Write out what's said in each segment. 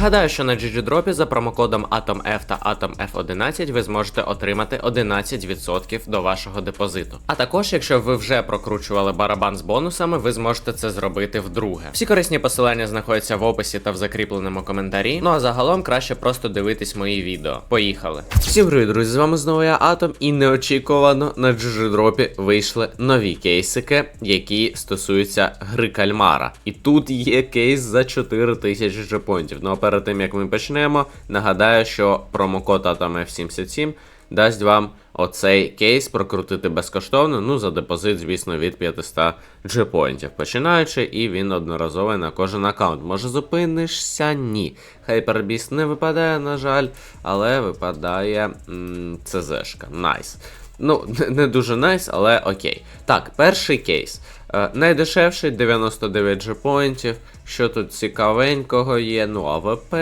Нагадаю, що на GGDrop за промокодом AtomF та AtomF11 ви зможете отримати 11% до вашого депозиту. А також, якщо ви вже прокручували барабан з бонусами, ви зможете це зробити вдруге. Всі корисні посилання знаходяться в описі та в закріпленому коментарі. Ну а загалом краще просто дивитись мої відео. Поїхали. Всім привіт, друзі! З вами знову я Атом, і неочікувано на GGDrop вийшли нові кейсики, які стосуються гри кальмара. І тут є кейс за 4000 джепонтів. Ну а перед тим як ми почнемо, нагадаю, що промокод AtomF77 дасть вам оцей кейс прокрутити безкоштовно. Ну, за депозит, звісно, від 500 джепонтів. Починаючи, і він одноразовий на кожен аккаунт. Може зупинишся? Ні. Хайпербіст не випадає, на жаль, але випадає м, ЦЗшка. Найс. Ну, не- дуже найс, але окей. Так, перший кейс. Е, найдешевший 99 джепоінтів. Що тут цікавенького є? Ну, АВП,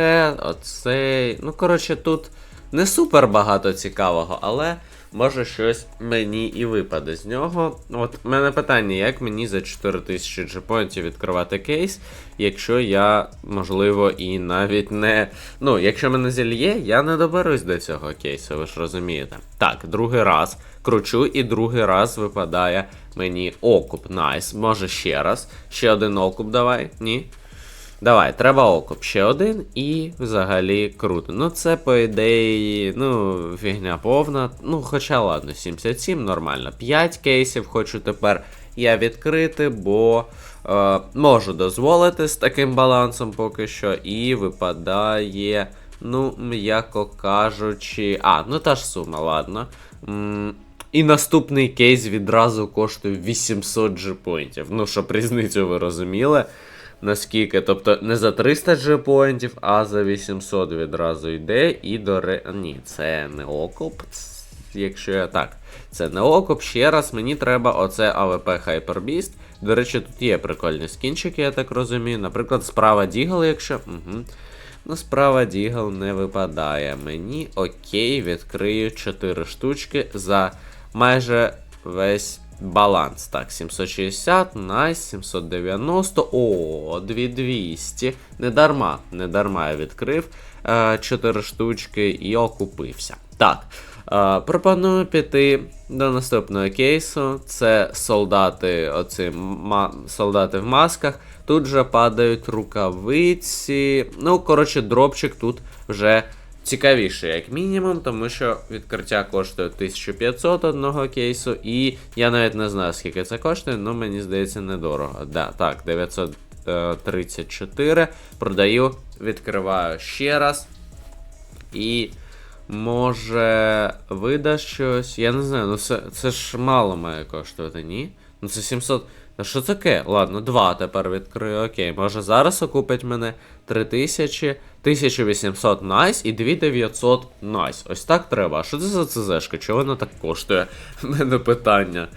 оцей. Ну, коротше, тут не супер багато цікавого, але може щось мені і випаде з нього. От в мене питання, як мені за 4000 джепоінтів відкривати кейс, якщо я, можливо, і навіть не. Ну, якщо мене зільє, я не доберусь до цього кейсу, ви ж розумієте. Так, другий раз кручу, і другий раз випадає мені окуп. Найс. Може ще раз. Ще один окуп давай. Ні. Давай, треба окуп. Ще один і взагалі круто. Ну, це, по ідеї, ну, фігня повна. Ну, хоча ладно, 77, нормально. 5 кейсів хочу тепер я відкрити, бо е, можу дозволити з таким балансом поки що. І випадає, ну, м'яко кажучи. А, ну та ж сума, ладно. М, і наступний кейс відразу коштує 800 джепоінтів. Ну, щоб різницю ви розуміли. Наскільки, тобто не за 300 джепоінтів, а за 800 відразу йде. І до ре... Ні, це не окуп. ц- Якщо я так, це не окуп. Ще раз мені треба оце АВП Hyper До речі, тут є прикольні скінчики, я так розумію. Наприклад, справа Дігл, якщо. Угу. Ну, справа Дігл не випадає. Мені окей, відкрию 4 штучки за майже весь баланс. Так, 760, найс, 790. О, 2200. Не дарма, не дарма я відкрив 4 штучки і окупився. Так. Е, пропоную піти до наступного кейсу. Це солдати, оці ма- солдати в масках. Тут же падають рукавиці. Ну, коротше, дропчик тут вже цікавіше, як мінімум, тому що відкриття коштує 1500 одного кейсу, і я навіть не знаю, скільки це коштує, але мені здається недорого. Да, так, 934. Продаю, відкриваю ще раз. І може видасть щось. Я не знаю, ну це, це ж мало має коштувати, ні? Ну це 700. Та що таке? Ладно, два тепер відкрию. Окей, може зараз окупить мене 3000, 1800 найс і 2900 найс. Ось так треба. А що це за ЦЗшка? Чого вона так коштує? У мене питання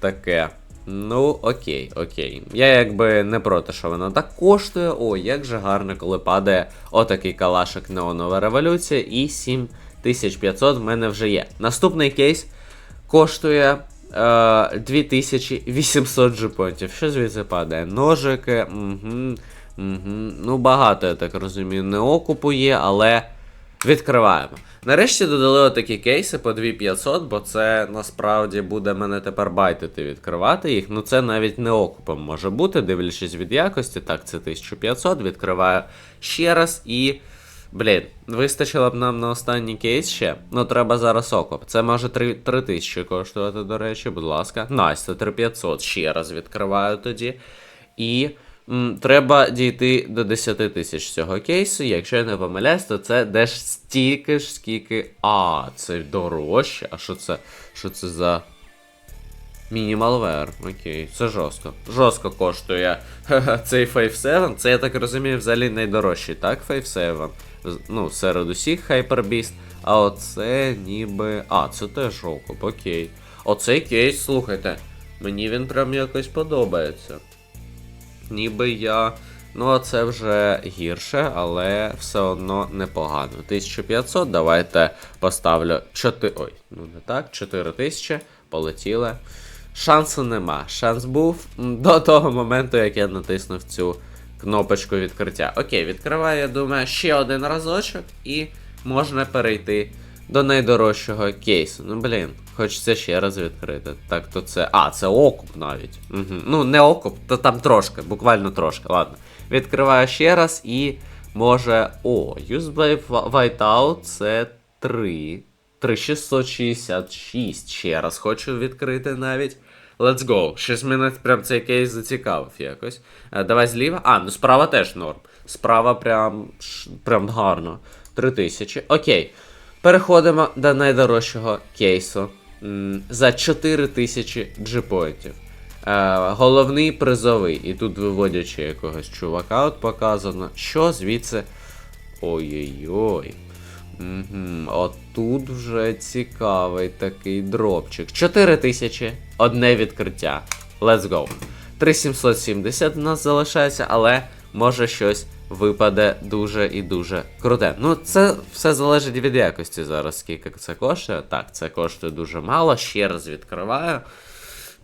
таке. Ну, окей, окей. Я якби не проти, що вона так коштує. О, як же гарно, коли падає отакий калашик Неонова революція. І 7500 в мене вже є. Наступний кейс коштує е, 2800 джипонтів. Що звідси падає? Ножики. Угу, угу. Ну, багато, я так розумію, не окупу є, але. Відкриваємо. Нарешті додали отакі кейси по 2500, бо це насправді буде мене тепер байтити відкривати їх. Ну це навіть не окупом може бути, дивлячись від якості. Так, це 1500. Відкриваю ще раз і. Блін, вистачило б нам на останній кейс ще. Ну треба зараз окуп. Це може 3 3000 коштувати, до речі, будь ласка. Настя, 3500. Ще раз відкриваю тоді. І. М, Треба дійти до 10 тисяч цього кейсу. Якщо я не помиляюсь, то це десь стільки ж, скільки. А, це дорожче. А що це? Що це за. Мінімалвер, окей, це жорстко. Жорстко коштує цей 5.7. Це, я так розумію, взагалі найдорожчий, так, 5.7? З- Ну, серед усіх Hyperbeast. А оце ніби. А, це теж окуп, окей. Оцей кейс, слухайте, мені він прям якось подобається. Ніби я. Ну, а це вже гірше, але все одно непогано. 1500, давайте поставлю 4. Ой, ну не так, 4000. Полетіли. Шансу нема. Шанс був до того моменту, як я натиснув цю кнопочку відкриття. Окей, відкриваю, я думаю, ще один разочок і можна перейти до найдорожчого кейсу. Ну, блін, хочеться ще раз відкрити. Так, то це. А, це окуп навіть. Угу. Ну, не окуп, то там трошки, буквально трошки. Ладно. Відкриваю ще раз і може. О, Useblade Whiteout це 3. 3666. Ще раз хочу відкрити навіть. Let's go. Щось мене прям цей кейс зацікавив якось. Е, давай зліва. А, ну справа теж норм. Справа прям, прям гарно. 3000. Окей. Переходимо до найдорожчого кейсу. За 4000 джипоінтів. Е, головний призовий. І тут виводячи якогось чувака, от показано. Що звідси. Ой-ой-ой. Угу, от тут вже цікавий такий дропчик. 4000, одне відкриття. Let's go. 3770 в нас залишається, але може щось випаде дуже і дуже круте. Ну, це все залежить від якості зараз, скільки це коштує. Так, це коштує дуже мало. Ще раз відкриваю.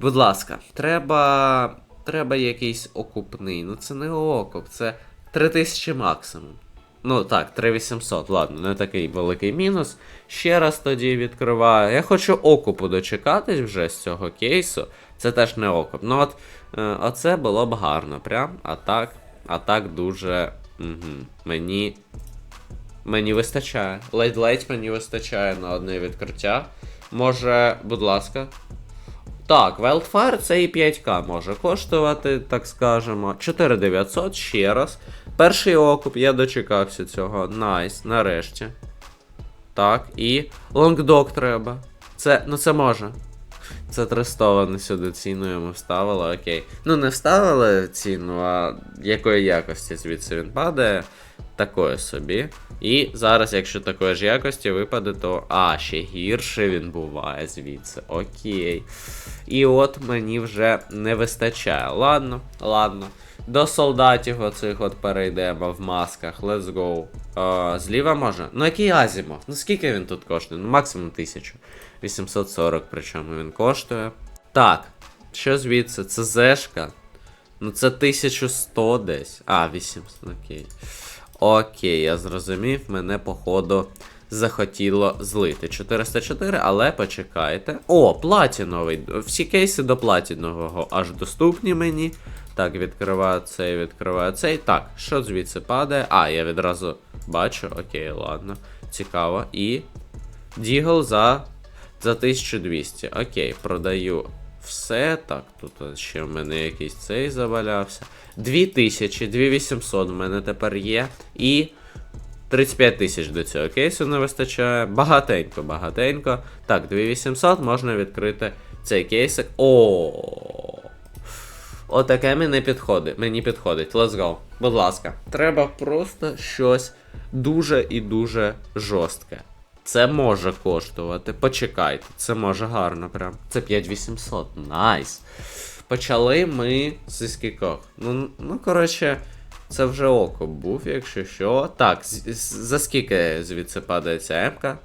Будь ласка, треба. Треба якийсь окупний. Ну це не окуп, це 3000 максимум. Ну так, 3800, ладно, не такий великий мінус. Ще раз тоді відкриваю. Я хочу окупу дочекатись вже з цього кейсу. Це теж не окуп. Ну от, е, оце було б гарно, прям. А так, а так дуже. Угу. Мені. Мені вистачає. Ледь-ледь мені вистачає на одне відкриття. Може, будь ласка. Так, Wildfire це і 5К може коштувати, так скажемо. 4900 ще раз. Перший окуп, я дочекався цього. Найс, нарешті. Так, і лонгдок треба. Це, ну це може. Це 300 вони сюди ціну йому вставили, окей. Ну, не вставили ціну, а якої якості звідси він падає. Такої собі. І зараз, якщо такої ж якості випаде, то. А, ще гірше він буває звідси. Окей. І от мені вже не вистачає. Ладно, ладно. До солдатів оцих от перейдемо в масках. Let's go. А, зліва може. Ну який Азімов? Ну скільки він тут коштує? Ну максимум 1000. 840, причому він коштує. Так, що звідси? Це зешка. Ну це 1100 десь. А, 800, окей. Окей, я зрозумів, мене походу захотіло злити. 404, але почекайте. О, платіновий. Всі кейси до платінового аж доступні мені. Так, відкриваю цей, відкриваю цей. Так, що звідси падає? А, я відразу бачу. Окей, ладно. Цікаво. І. Дігл за. За 1200. Окей, продаю все. Так, тут ще в мене якийсь цей завалявся. 2000, 2800 в мене тепер є. І 35 тисяч до цього кейсу не вистачає. Багатенько, багатенько. Так, 2800 можна відкрити цей кейсик. О. Отаке мені підходить. Мені підходить. Let's go. Будь ласка. Треба просто щось дуже і дуже жорстке. Це може коштувати. Почекайте, це може гарно прям. Це 5800. Найс. Почали ми зі скількох. Ну, ну коротше, це вже око був, якщо що. Так, за скільки звідси падає ця емка?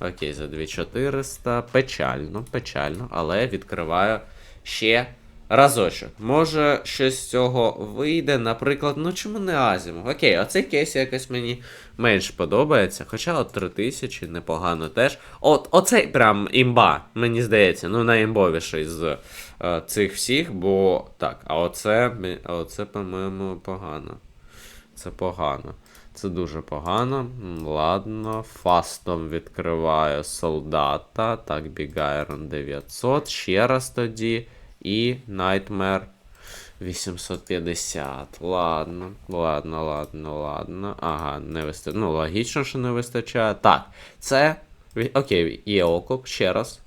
Окей, за 2400. Печально, печально, але відкриваю ще разочок. Може, щось з цього вийде, наприклад, ну чому не Азімов? Окей, оцей кейс якось мені менш подобається. Хоча от 3000 непогано теж. От оцей прям імба, мені здається, ну найімбовіший з е, цих всіх, бо так, а оце, оце, по-моєму, погано. Це погано. Це дуже погано. Ладно, фастом відкриваю солдата. Так, Iron 900. Ще раз тоді. І Nightmare 850. Ладно, ладно, ладно, ладно. Ага, не вистачає. Ну, логічно, що не вистачає. Так, це. Окей, є окуп, ще раз.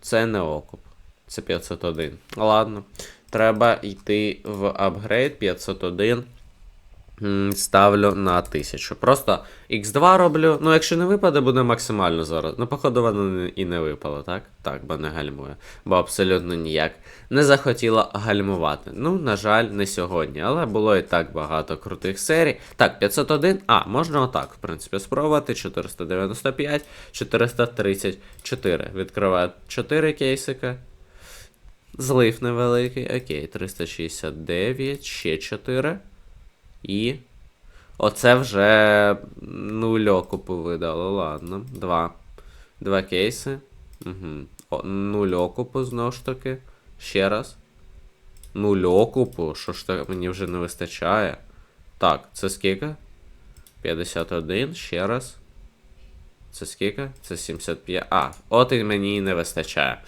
Це не окуп. Це 501. Ладно. Треба йти в апгрейд 501. Ставлю на 1000. Просто X2 роблю. Ну, якщо не випаде, буде максимально зараз. Ну, походу, воно і не випало, так? Так, бо не гальмує. Бо абсолютно ніяк не захотіла гальмувати. Ну, на жаль, не сьогодні. Але було і так багато крутих серій. Так, 501. А, можна отак, в принципі, спробувати. 495, 434. Відкриваю 4 кейсика. Злив невеликий. Окей, 369, ще 4. І. Оце вже нуль окупу видало, ладно. Два. Два кейси. Угу. О, окупу знову ж таки. Ще раз. Нуль окупу. Що ж так мені вже не вистачає? Так, це скільки? 51, ще раз. Це скільки? Це 75. А, от і мені не вистачає.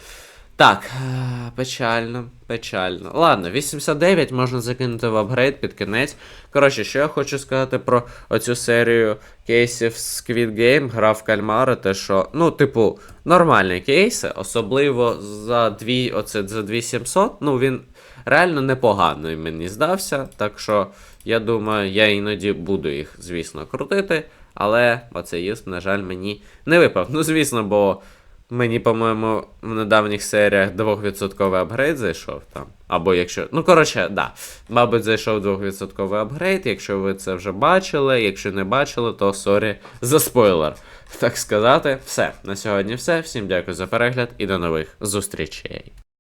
Так, е, печально, печально. Ладно, 89 можна закинути в апгрейд під кінець. Коротше, що я хочу сказати про оцю серію кейсів Squid Game, гра в кальмари, те, що, ну, типу, нормальні кейси, особливо за 2, оце, за 2700, ну, він реально непоганий мені здався. Так що, я думаю, я іноді буду їх, звісно, крутити. Але оцей юсп, на жаль, мені не випав. Ну, звісно, бо мені, по-моєму, в недавніх серіях 2% апгрейд зайшов там. Або якщо. Ну, коротше, да. Мабуть, зайшов 2% апгрейд. Якщо ви це вже бачили, якщо не бачили, то сорі за спойлер. Так сказати, все. На сьогодні все. Всім дякую за перегляд і до нових зустрічей.